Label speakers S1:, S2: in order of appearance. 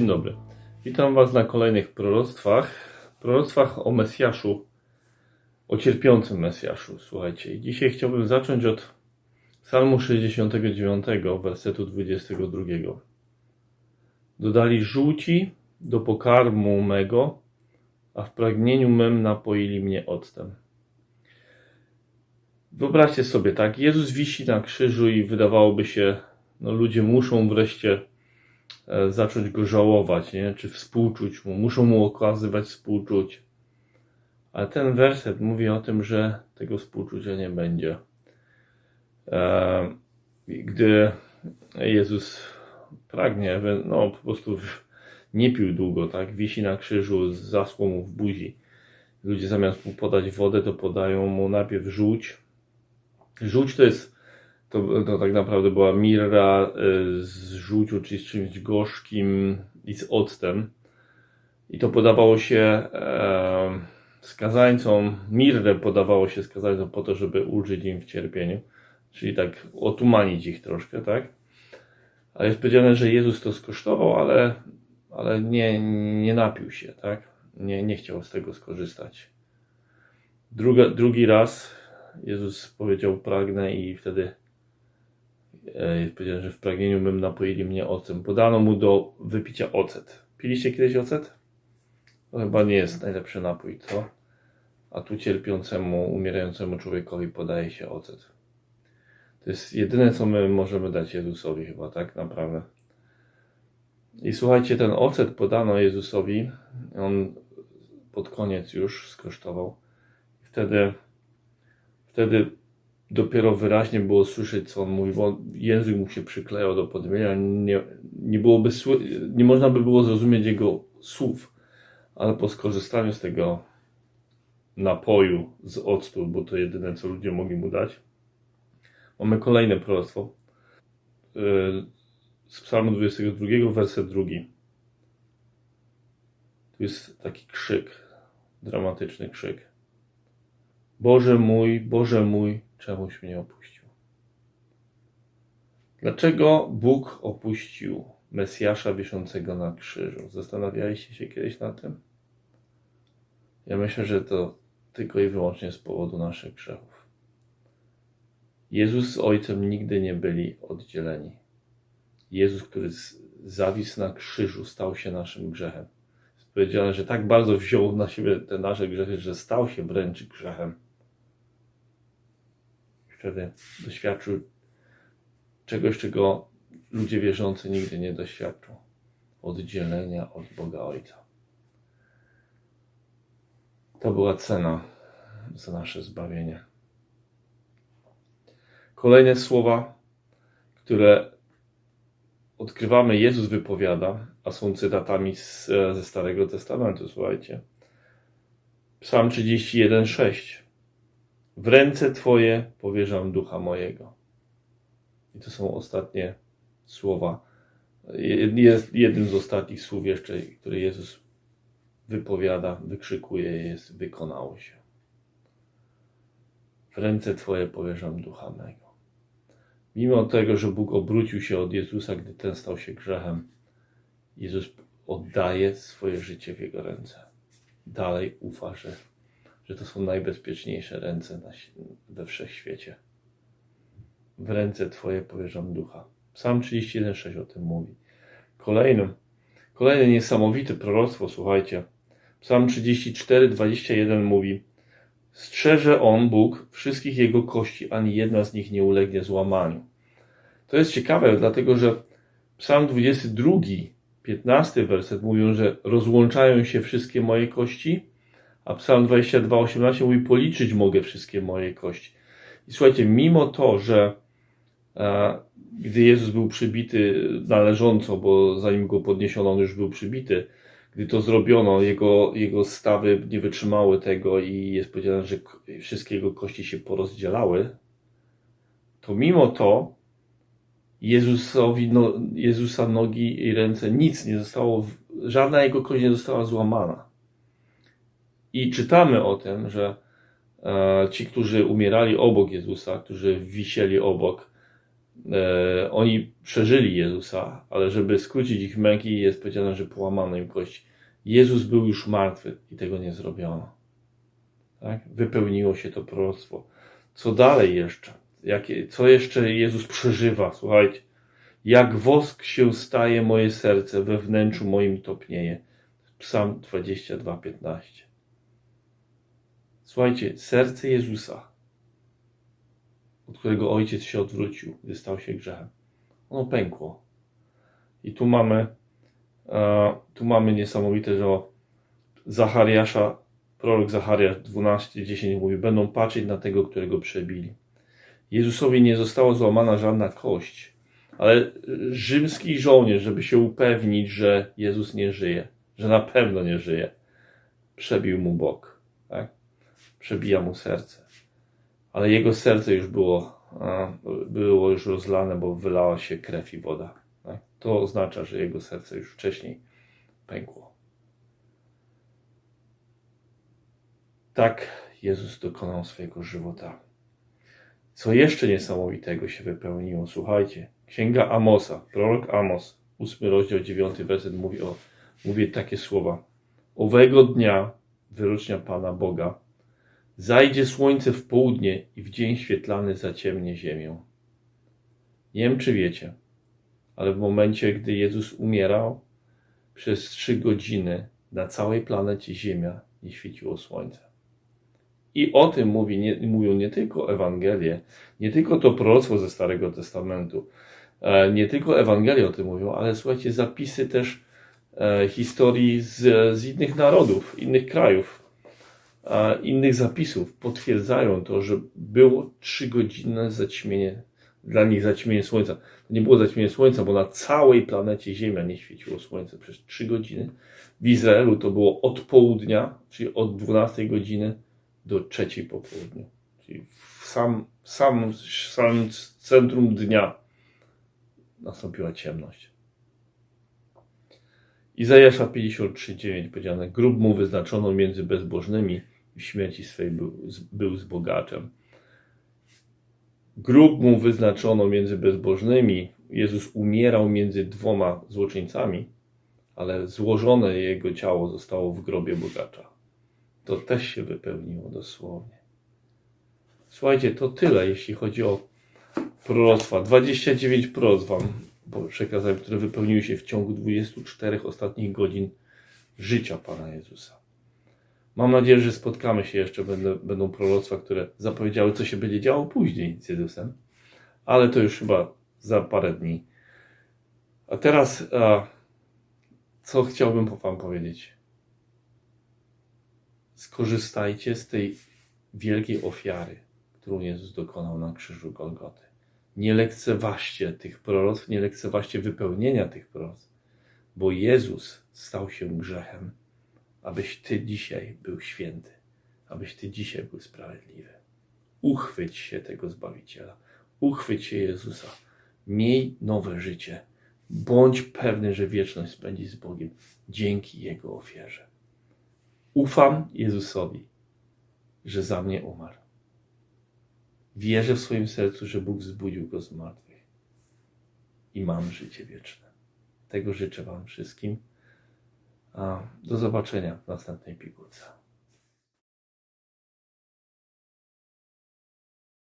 S1: Dzień dobry. Witam Was na kolejnych proroctwach. Proroctwach o Mesjaszu, o cierpiącym Mesjaszu. Słuchajcie, dzisiaj chciałbym zacząć od Psalmu 69, wersetu 22. Dodali żółci do pokarmu mego, a w pragnieniu mym napoili mnie octem. Wyobraźcie sobie, tak, Jezus wisi na krzyżu i wydawałoby się, no ludzie muszą wreszcie zacząć go żałować, nie? czy współczuć mu, muszą mu okazywać współczuć. Ale ten werset mówi o tym, że tego współczucia nie będzie. E, Gdy Jezus pragnie, no po prostu nie pił długo, tak? Wisi na krzyżu, zasło mu w buzi. Ludzie zamiast mu podać wodę, to podają mu najpierw żółć. Żółć to jest, to, to tak naprawdę była mirra y, z żółciu, czyli z czymś gorzkim i z octem. I to podawało się e, skazańcom, mirrę podawało się skazańcom po to, żeby ulżyć im w cierpieniu. Czyli tak otumanić ich troszkę, tak? Ale jest powiedziane, że Jezus to skosztował, ale, ale nie, nie napił się, tak? Nie, nie chciał z tego skorzystać. Druga, drugi raz Jezus powiedział pragnę i wtedy jest powiedziane, że w pragnieniu mym napoili mnie octem. Podano mu do wypicia ocet. Piliście kiedyś ocet? To chyba nie jest najlepszy napój, co? A tu cierpiącemu, umierającemu człowiekowi podaje się ocet. To jest jedyne, co my możemy dać Jezusowi chyba, tak naprawdę. I słuchajcie, ten ocet podano Jezusowi, on pod koniec już skosztował. Wtedy, wtedy dopiero wyraźnie było słyszeć, co on mówi, bo język mu się przyklejał do podmienia, nie, nie, byłoby, nie można by było zrozumieć jego słów, ale po skorzystaniu z tego napoju z octu, bo to jedyne, co ludzie mogli mu dać, mamy kolejne proroctwo. Yy, Z psalmu 22, werset drugi. Tu jest taki krzyk, dramatyczny krzyk. Boże mój, Boże mój, czemuś mnie opuścił? Dlaczego Bóg opuścił Mesjasza wiszącego na krzyżu? Zastanawialiście się kiedyś nad tym? Ja myślę, że to tylko i wyłącznie z powodu naszych grzechów. Jezus z Ojcem nigdy nie byli oddzieleni. Jezus, który zawisł na krzyżu, stał się naszym grzechem. Jest powiedziane, że tak bardzo wziął na siebie te nasze grzechy, że stał się wręcz grzechem. Wtedy doświadczył czegoś, czego ludzie wierzący nigdy nie doświadczą. Oddzielenia od Boga Ojca. To była cena za nasze zbawienie. Kolejne słowa, które odkrywamy, Jezus wypowiada, a są cytatami z, ze Starego Testamentu, słuchajcie. Psalm 31,6 W ręce Twoje powierzam ducha mojego. I to są ostatnie słowa. Jest jednym z ostatnich słów jeszcze, które Jezus wypowiada, wykrzykuje, jest wykonało się. W ręce Twoje powierzam ducha mego. Mimo tego, że Bóg obrócił się od Jezusa, gdy ten stał się grzechem, Jezus oddaje swoje życie w Jego ręce. Dalej ufa, że, że to są najbezpieczniejsze ręce na, we wszechświecie. W ręce Twoje powierzam ducha. Psalm 31,6 o tym mówi. Kolejnym, kolejne niesamowite proroctwo, słuchajcie. Psalm 34,21 mówi Strzeże On, Bóg, wszystkich Jego kości, ani jedna z nich nie ulegnie złamaniu. To jest ciekawe, dlatego że Psalm 22, 15 werset mówią, że rozłączają się wszystkie moje kości, a Psalm 22, 18 mówi policzyć mogę wszystkie moje kości. I słuchajcie, mimo to, że e, gdy Jezus był przybity należąco, bo zanim go podniesiono, on już był przybity, gdy to zrobiono, jego, jego stawy nie wytrzymały tego i jest powiedziane, że wszystkie jego kości się porozdzielały, to mimo to Jezusowi, no, Jezusa nogi i ręce, nic nie zostało, żadna jego kość nie została złamana. I czytamy o tym, że e, ci, którzy umierali obok Jezusa, którzy wisieli obok, e, oni przeżyli Jezusa, ale żeby skrócić ich męki, jest powiedziane, że połamano im kości. Jezus był już martwy i tego nie zrobiono. Tak? Wypełniło się to proroctwo. Co dalej jeszcze? Co jeszcze Jezus przeżywa? Słuchajcie. Jak wosk się staje moje serce, we wnętrzu moim topnieje. Psalm 22:15. Słuchajcie, serce Jezusa, od którego ojciec się odwrócił, gdy stał się grzechem, ono pękło. I tu mamy, e, tu mamy niesamowite, że Zachariasza, prorok Zachariasz 12:10 mówi: Będą patrzeć na tego, którego przebili. Jezusowi nie została złamana żadna kość, ale rzymski żołnierz, żeby się upewnić, że Jezus nie żyje, że na pewno nie żyje, przebił mu bok, tak? Przebija mu serce. Ale jego serce już było, było już rozlane, bo wylała się krew i woda. Tak? To oznacza, że jego serce już wcześniej pękło. Tak Jezus dokonał swojego żywota. Co jeszcze niesamowitego się wypełniło? Słuchajcie, Księga Amosa, prorok Amos, ósmy rozdział, dziewiąty werset mówi o, mówi takie słowa. Owego dnia, wyrocznia Pana Boga, zajdzie słońce w południe i w dzień świetlany zaciemnie ziemię. Nie wiem, czy wiecie, ale w momencie, gdy Jezus umierał, przez trzy godziny na całej planecie Ziemia nie świeciło słońce. I o tym mówi, nie, mówią nie tylko Ewangelie, nie tylko to proroctwo ze Starego Testamentu, e, nie tylko Ewangelie o tym mówią, ale słuchajcie, zapisy też e, historii z, z innych narodów, innych krajów, e, innych zapisów potwierdzają to, że było trzygodzinne zaćmienie, dla nich zaćmienie słońca. To nie było zaćmienie słońca, bo na całej planecie Ziemia nie świeciło słońce przez trzy godziny. W Izraelu to było od południa, czyli od 12 godziny do trzeciej po południu. Czyli w sam, sam, sam centrum dnia nastąpiła ciemność. Izajasza 53,9 powiedziane, grób mu wyznaczono między bezbożnymi, śmierci swej był, był z bogaczem. Grób mu wyznaczono między bezbożnymi, Jezus umierał między dwoma złoczyńcami, ale złożone jego ciało zostało w grobie bogacza to też się wypełniło dosłownie. Słuchajcie, to tyle, jeśli chodzi o proroctwa. 29 proroctw wam przekazałem, które wypełniły się w ciągu 24 ostatnich godzin życia Pana Jezusa. Mam nadzieję, że spotkamy się jeszcze, będą, będą proroctwa, które zapowiedziały, co się będzie działo później z Jezusem, ale to już chyba za parę dni. A teraz, a, co chciałbym Wam powiedzieć? skorzystajcie z tej wielkiej ofiary, którą Jezus dokonał na krzyżu Golgoty. Nie lekceważcie tych proroctw, nie lekceważcie wypełnienia tych proroctw, bo Jezus stał się grzechem, abyś Ty dzisiaj był święty, abyś Ty dzisiaj był sprawiedliwy. Uchwyć się tego Zbawiciela, uchwyć się Jezusa, miej nowe życie, bądź pewny, że wieczność spędzi z Bogiem dzięki Jego ofierze. Ufam Jezusowi, że za mnie umarł. Wierzę w swoim sercu, że Bóg wzbudził go z martwych i mam życie wieczne. Tego życzę Wam wszystkim. Do zobaczenia w następnej pigułce.